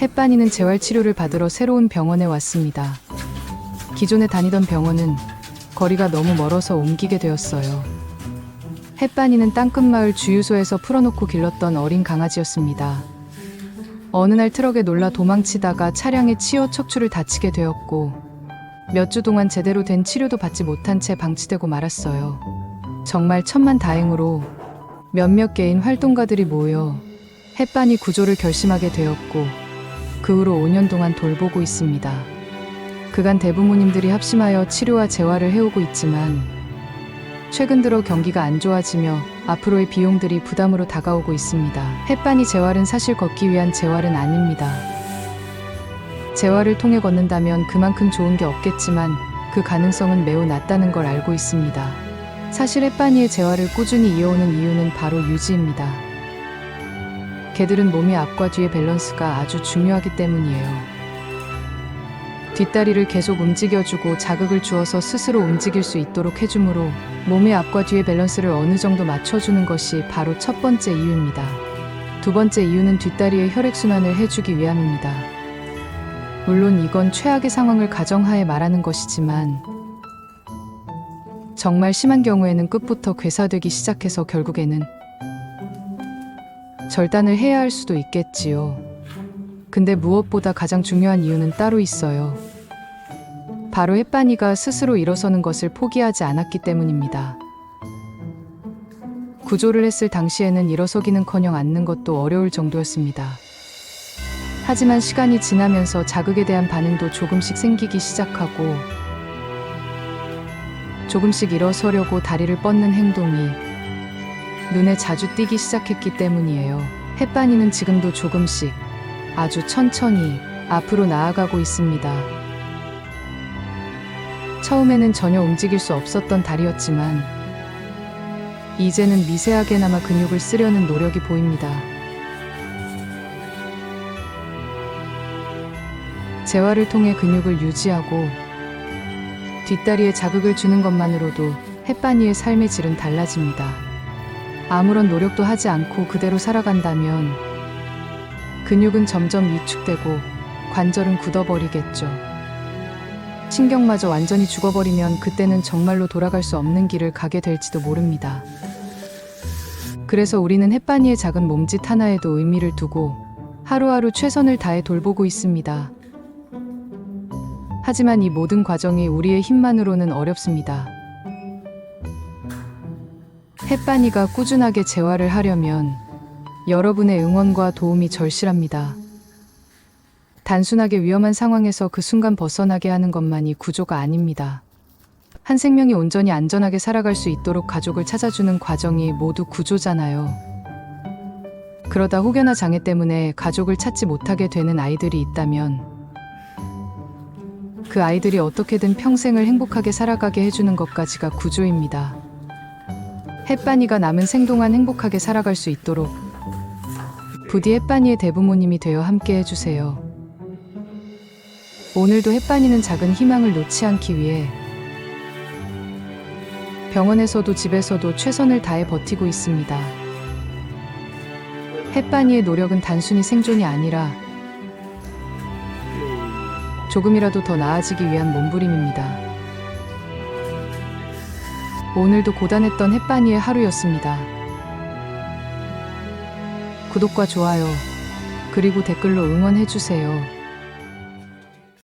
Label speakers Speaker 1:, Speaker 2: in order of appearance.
Speaker 1: 햇반이는 재활 치료를 받으러 새로운 병원에 왔습니다. 기존에 다니던 병원은 거리가 너무 멀어서 옮기게 되었어요. 햇반이는 땅끝마을 주유소에서 풀어놓고 길렀던 어린 강아지였습니다. 어느 날 트럭에 놀라 도망치다가 차량에 치여 척추를 다치게 되었고 몇 주 동안 제대로 된 치료도 받지 못한 채 방치되고 말았어요. 정말 천만 다행으로 몇몇 개인 활동가들이 모여 햇반이 구조를 결심하게 되었고 그 후로 5년 동안 돌보고 있습니다. 그간 대부모님들이 합심하여 치료와 재활을 해오고 있지만 최근 들어 경기가 안 좋아지며 앞으로의 비용들이 부담으로 다가오고 있습니다. 햇반이 재활은 사실 걷기 위한 재활은 아닙니다. 재활을 통해 걷는다면 그만큼 좋은 게 없겠지만 그 가능성은 매우 낮다는 걸 알고 있습니다. 사실 햇반이의 재활을 꾸준히 이어오는 이유는 바로 유지입니다. 개들은 몸의 앞과 뒤의 밸런스가 아주 중요하기 때문이에요. 뒷다리를 계속 움직여주고 자극을 주어서 스스로 움직일 수 있도록 해주므로 몸의 앞과 뒤의 밸런스를 어느 정도 맞춰주는 것이 바로 첫 번째 이유입니다. 두 번째 이유는 뒷다리의 혈액순환을 해주기 위함입니다. 물론 이건 최악의 상황을 가정하에 말하는 것이지만 정말 심한 경우에는 끝부터 괴사되기 시작해서 결국에는 절단을 해야 할 수도 있겠지요. 근데 무엇보다 가장 중요한 이유는 따로 있어요. 바로 햇반이가 스스로 일어서는 것을 포기하지 않았기 때문입니다. 구조를 했을 당시에는 일어서기는커녕 앉는 것도 어려울 정도였습니다. 하지만 시간이 지나면서 자극에 대한 반응도 조금씩 생기기 시작하고 조금씩 일어서려고 다리를 뻗는 행동이 눈에 자주 띄기 시작했기 때문이에요. 햇반이는 지금도 조금씩 아주 천천히 앞으로 나아가고 있습니다. 처음에는 전혀 움직일 수 없었던 다리였지만 이제는 미세하게나마 근육을 쓰려는 노력이 보입니다. 재활을 통해 근육을 유지하고 뒷다리에 자극을 주는 것만으로도 햇반이의 삶의 질은 달라집니다. 아무런 노력도 하지 않고 그대로 살아간다면 근육은 점점 위축되고 관절은 굳어버리겠죠. 신경마저 완전히 죽어버리면 그때는 정말로 돌아갈 수 없는 길을 가게 될지도 모릅니다. 그래서 우리는 햇반이의 작은 몸짓 하나에도 의미를 두고 하루하루 최선을 다해 돌보고 있습니다. 하지만 이 모든 과정이 우리의 힘만으로는 어렵습니다. 햇반이가 꾸준하게 재활을 하려면 여러분의 응원과 도움이 절실합니다. 단순하게 위험한 상황에서 그 순간 벗어나게 하는 것만이 구조가 아닙니다. 한 생명이 온전히 안전하게 살아갈 수 있도록 가족을 찾아주는 과정이 모두 구조잖아요. 그러다 혹여나 장애 때문에 가족을 찾지 못하게 되는 아이들이 있다면 그 아이들이 어떻게든 평생을 행복하게 살아가게 해주는 것까지가 구조입니다. 햇반이가 남은 생동안 행복하게 살아갈 수 있도록 부디 햇반이의 대부모님이 되어 함께 해주세요. 오늘도 햇반이는 작은 희망을 놓지 않기 위해 병원에서도 집에서도 최선을 다해 버티고 있습니다. 햇반이의 노력은 단순히 생존이 아니라 조금이라도 더 나아지기 위한 몸부림입니다. 오늘도 고단했던 햇반이의 하루였습니다. 구독과 좋아요, 그리고 댓글로 응원해주세요.